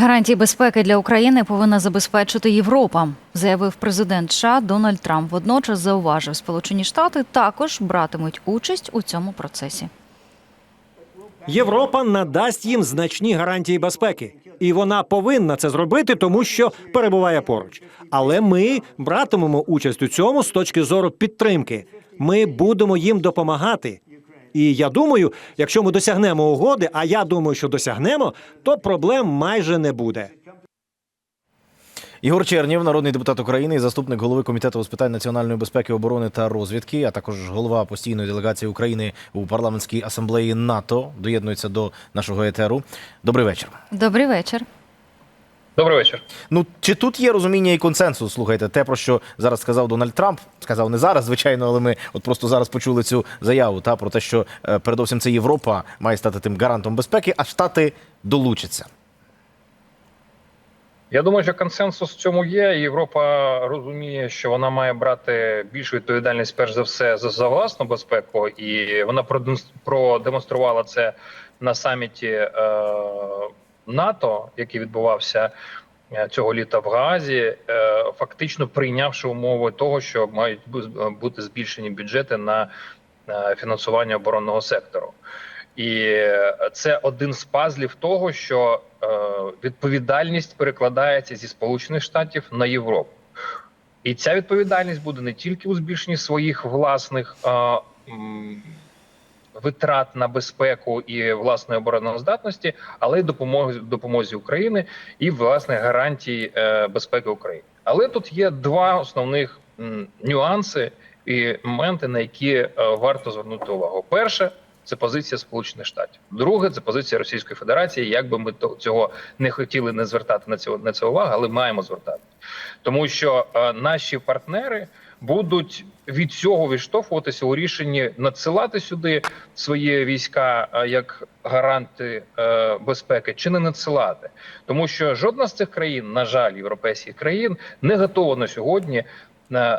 Гарантії безпеки для України повинна забезпечити Європа, заявив президент США Дональд Трамп. Водночас зауважив, Сполучені Штати також братимуть участь у цьому процесі. Європа надасть їм значні гарантії безпеки, і вона повинна це зробити, тому що перебуває поруч. Але ми братимемо участь у цьому з точки зору підтримки. Ми будемо їм допомагати. І я думаю, якщо ми досягнемо угоди, а я думаю, що досягнемо, то проблем майже не буде. Ігор Чернєв, народний депутат України і заступник голови комітету з питань національної безпеки, оборони та розвідки, а також голова постійної делегації України у парламентській асамблеї НАТО, доєднується до нашого етеру. Добрий вечір. Добрий вечір. Добрий вечір. Ну чи тут є розуміння і консенсус? Слухайте, те про що зараз сказав Дональд Трамп, сказав не зараз, звичайно, але ми от просто зараз почули цю заяву та про те, що е, передовсім це Європа має стати тим гарантом безпеки, а штати долучаться. Я думаю, що консенсус в цьому є. Європа розуміє, що вона має брати більшу відповідальність, перш за все, за, за власну безпеку, і вона продемонс- продемонструвала це на саміті е, НАТО, який відбувався е, цього літа в Гаазі, е, фактично прийнявши умови того, що мають бути збільшені бюджети на е, фінансування оборонного сектору. І це один з пазлів того, що відповідальність перекладається зі Сполучених Штатів на Європу. І ця відповідальність буде не тільки у збільшенні своїх власних витрат на безпеку і власної обороноздатності, але й допомоги допомозі України і власне гарантій е, безпеки України. Але тут є два основних нюанси і моменти, на які е, варто звернути увагу. Перше це позиція Сполучених Штатів. Друге це позиція Російської Федерації. Як би ми цього не хотіли не звертати на цього на це увагу, але маємо звертати, тому що е, наші партнери будуть від цього відштовхуватися у рішенні надсилати сюди свої війська е, як гаранти е, безпеки чи не надсилати, тому що жодна з цих країн, на жаль, європейських країн, не готова на сьогодні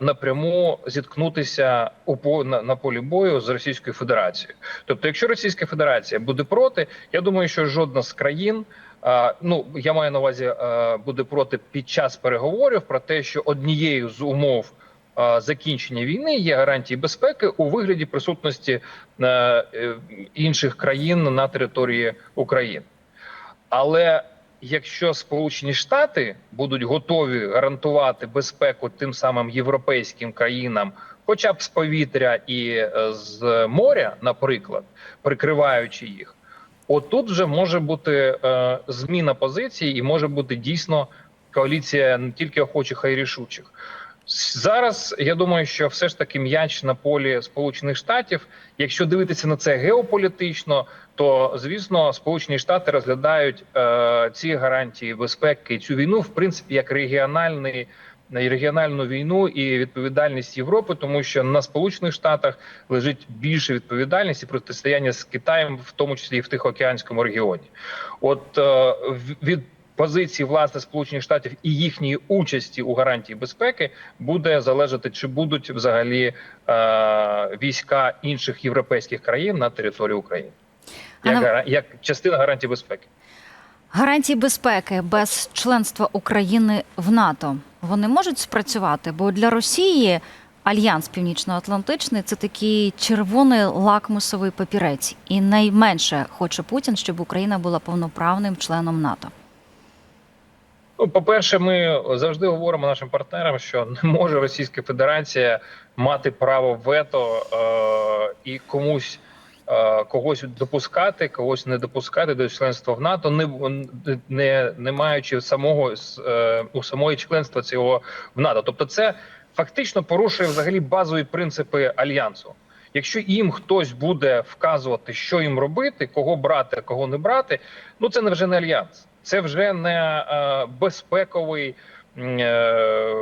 напряму зіткнутися у на, на полі бою з Російською Федерацією. Тобто, якщо Російська Федерація буде проти, я думаю, що жодна з країн. Ну, я маю на увазі, буде проти під час переговорів про те, що однією з умов закінчення війни є гарантії безпеки у вигляді присутності е, інших країн на території України. Але якщо Сполучені Штати будуть готові гарантувати безпеку тим самим європейським країнам, хоча б з повітря і е, з моря, наприклад, прикриваючи їх, отут вже може бути е, зміна позиції, і може бути дійсно коаліція не тільки охочих, а й рішучих. Зараз я думаю, що все ж таки м'яч на полі Сполучених Штатів. Якщо дивитися на це геополітично, то звісно Сполучені Штати розглядають е, ці гарантії безпеки цю війну, в принципі, як регіональний регіональну війну і відповідальність Європи, тому що на Сполучених Штатах лежить більше відповідальність і протистояння з Китаєм, в тому числі і в Тихоокеанському регіоні. От е, від позиції власне Сполучених Штатів і їхньої участі у гарантії безпеки буде залежати, чи будуть взагалі е, війська інших європейських країн на території України, як, Ана- як частина гарантії безпеки. Гарантії безпеки без членства України в НАТО вони можуть спрацювати, бо для Росії альянс Північно-Атлантичний це такий червоний лакмусовий папірець, і найменше хоче Путін, щоб Україна була повноправним членом НАТО. Ну, по-перше, ми завжди говоримо нашим партнерам, що не може Російська Федерація мати право вето е- і комусь е- когось допускати, когось не допускати до членства в НАТО, не не, не маючи самого е- у самої членства цього в НАТО. Тобто, це фактично порушує взагалі базові принципи альянсу. Якщо їм хтось буде вказувати, що їм робити, кого брати, кого не брати, ну це не вже не альянс, це вже не е, безпековий е,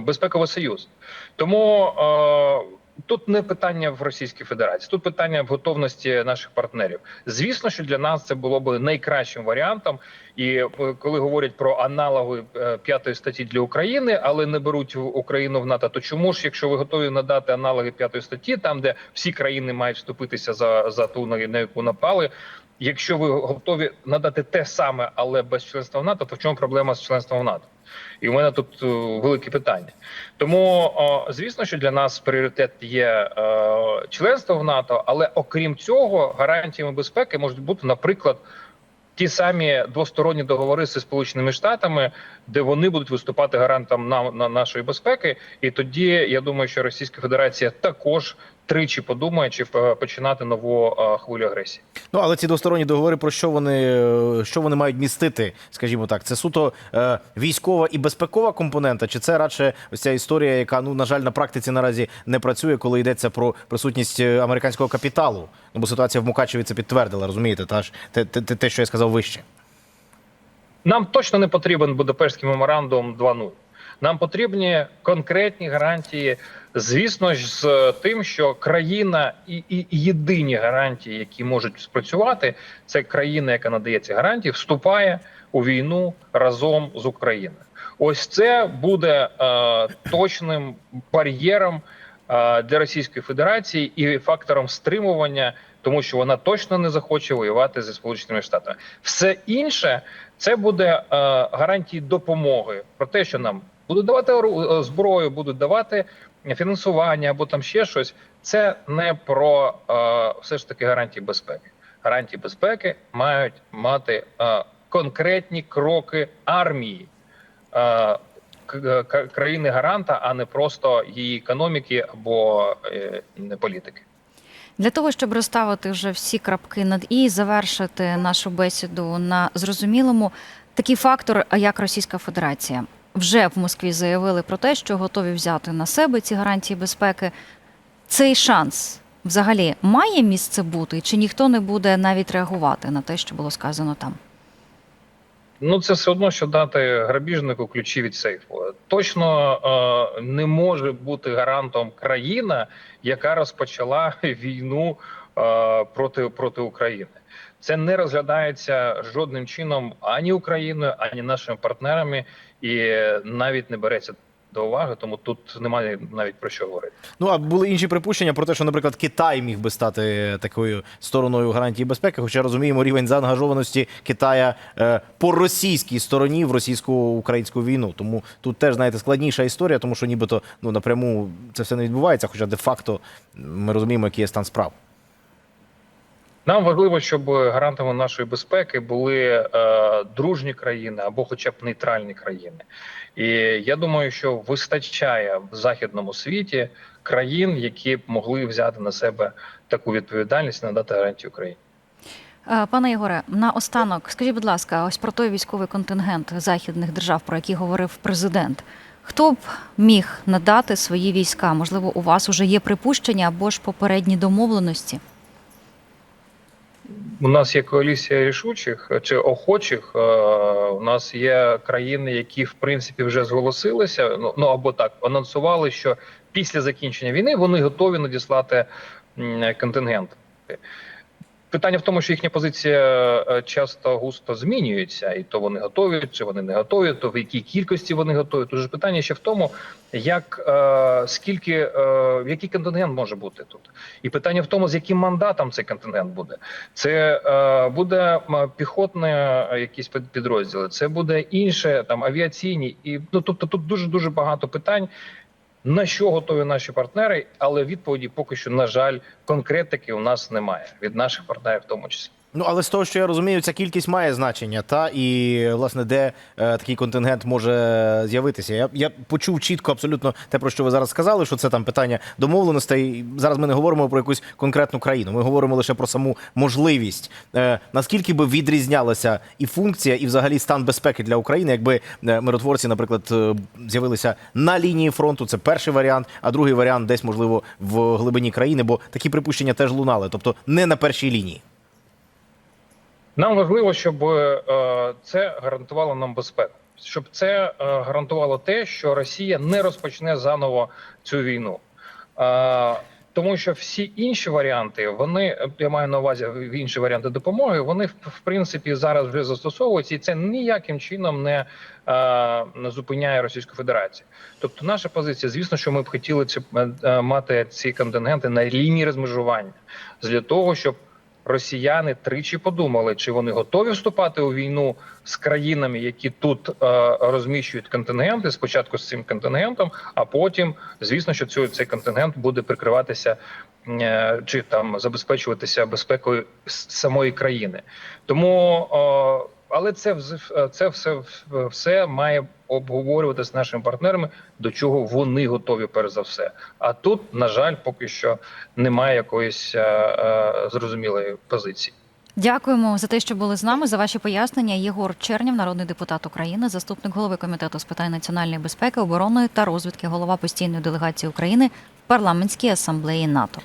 безпековий союз. Тому е, тут не питання в Російській Федерації, тут питання в готовності наших партнерів. Звісно, що для нас це було б найкращим варіантом. І коли говорять про аналоги п'ятої статті для України, але не беруть Україну в НАТО, то чому ж, якщо ви готові надати аналоги п'ятої статті, там де всі країни мають вступитися за, за ту на яку напали, якщо ви готові надати те саме, але без членства в НАТО, то в чому проблема з членством в НАТО? І у мене тут е, велике питання. Тому, звісно, що для нас пріоритет є е, членство в НАТО, але окрім цього, гарантіями безпеки можуть бути, наприклад, ті самі двосторонні договори зі Сполученими Штатами, де вони будуть виступати гарантом на, на нашої безпеки. І тоді я думаю, що Російська Федерація також тричі подумає, чи е, починати нову е, хвилю агресії. Ну але ці двосторонні договори про що вони е, що вони мають містити, скажімо так, це суто військова і безпекова компонента, чи це радше ось ця історія, яка ну на жаль на практиці наразі не працює, коли йдеться про присутність американського капіталу? Ну бо ситуація в Мукачеві це підтвердила, розумієте? Та ж те, те, те, те, що я сказав вище. Нам точно не потрібен Будапештський меморандум 2.0. Нам потрібні конкретні гарантії, звісно ж, з тим, що країна і, і і єдині гарантії, які можуть спрацювати, це країна, яка надає ці гарантії, вступає у війну разом з Україною. Ось це буде е, точним бар'єром е, для Російської Федерації і фактором стримування, тому що вона точно не захоче воювати зі Сполученими Штатами. Все інше це буде е, гарантії допомоги про те, що нам будуть давати е, зброю, будуть давати фінансування або там ще щось. Це не про е, все ж таки гарантії безпеки. Гарантії безпеки мають мати е, конкретні кроки армії. К- країни гаранта, а не просто її економіки або е, політики. Для того, щоб розставити вже всі крапки над і завершити нашу бесіду на зрозумілому, такий фактор, як Російська Федерація, вже в Москві заявили про те, що готові взяти на себе ці гарантії безпеки. Цей шанс взагалі має місце бути, чи ніхто не буде навіть реагувати на те, що було сказано там? Ну, це все одно, що дати грабіжнику ключі від сейфу. Точно е, не може бути гарантом країна, яка розпочала війну е, проти, проти України. Це не розглядається жодним чином ані Україною, ані нашими партнерами, і навіть не береться до уваги, тому тут немає навіть про що говорити. Ну а були інші припущення про те, що, наприклад, Китай міг би стати такою стороною гарантії безпеки. Хоча розуміємо рівень заангажованості Китая е, по російській стороні в російсько-українську війну. Тому тут теж знаєте складніша історія, тому що нібито ну напряму це все не відбувається. Хоча де-факто ми розуміємо, який є стан справ. Нам важливо, щоб гарантами нашої безпеки були е, дружні країни або, хоча б нейтральні країни. І я думаю, що вистачає в західному світі країн, які б могли взяти на себе таку відповідальність, надати гарантію Україні. Е, Пане Ігоре, наостанок, скажіть, будь ласка, ось про той військовий контингент західних держав, про який говорив президент. Хто б міг надати свої війська? Можливо, у вас вже є припущення або ж попередні домовленості? У нас є коаліція рішучих чи охочих. Е, У нас є країни, які в принципі вже зголосилися. Ну ну або так анонсували, що після закінчення війни вони готові надіслати контингент. Питання в тому, що їхня позиція е, часто густо змінюється, і то вони готові, чи вони не готові, то в якій кількості вони готові. Тож питання ще в тому, як е, скільки е, який контингент може бути тут, і питання в тому, з яким мандатом цей контингент буде. Це е, буде піхотне якісь під- підрозділи, це буде інше там авіаційні, і ну тобто тут дуже дуже багато питань. На що готові наші партнери, але відповіді поки що, на жаль, конкретики у нас немає від наших партнерів, в тому числі. Ну але з того, що я розумію, ця кількість має значення, та і власне де е, такий контингент може з'явитися. Я, я почув чітко абсолютно те, про що ви зараз сказали, що це там питання домовленостей. Зараз ми не говоримо про якусь конкретну країну. Ми говоримо лише про саму можливість. Е, наскільки би відрізнялася і функція, і взагалі стан безпеки для України, якби е, миротворці, наприклад, е, з'явилися на лінії фронту. Це перший варіант, а другий варіант десь можливо в глибині країни, бо такі припущення теж лунали, тобто не на першій лінії. Нам важливо, щоб е, це гарантувало нам безпеку, щоб це е, гарантувало те, що Росія не розпочне заново цю війну. Е, тому що всі інші варіанти, вони я маю на увазі інші варіанти допомоги, вони в, принципі зараз вже застосовуються, і це ніяким чином не, е, не зупиняє Російську Федерацію. Тобто, наша позиція, звісно, що ми б хотіли ці, е, мати ці контингенти на лінії розмежування для того, щоб росіяни тричі подумали, чи вони готові вступати у війну з країнами, які тут е, розміщують контингенти. Спочатку з цим контингентом, а потім, звісно, що цю, цей контингент буде прикриватися е, чи там забезпечуватися безпекою самої країни. Тому, е, але це вз- це все, все має обговорювати з нашими партнерами, до чого вони готові, перш за все. А тут, на жаль, поки що немає якоїсь е, е, зрозумілої позиції. Дякуємо за те, що були з нами. За ваші пояснення. Єгор Чернів, народний депутат України, заступник голови комітету з питань національної безпеки, оборони та розвідки, голова постійної делегації України в парламентській асамблеї НАТО.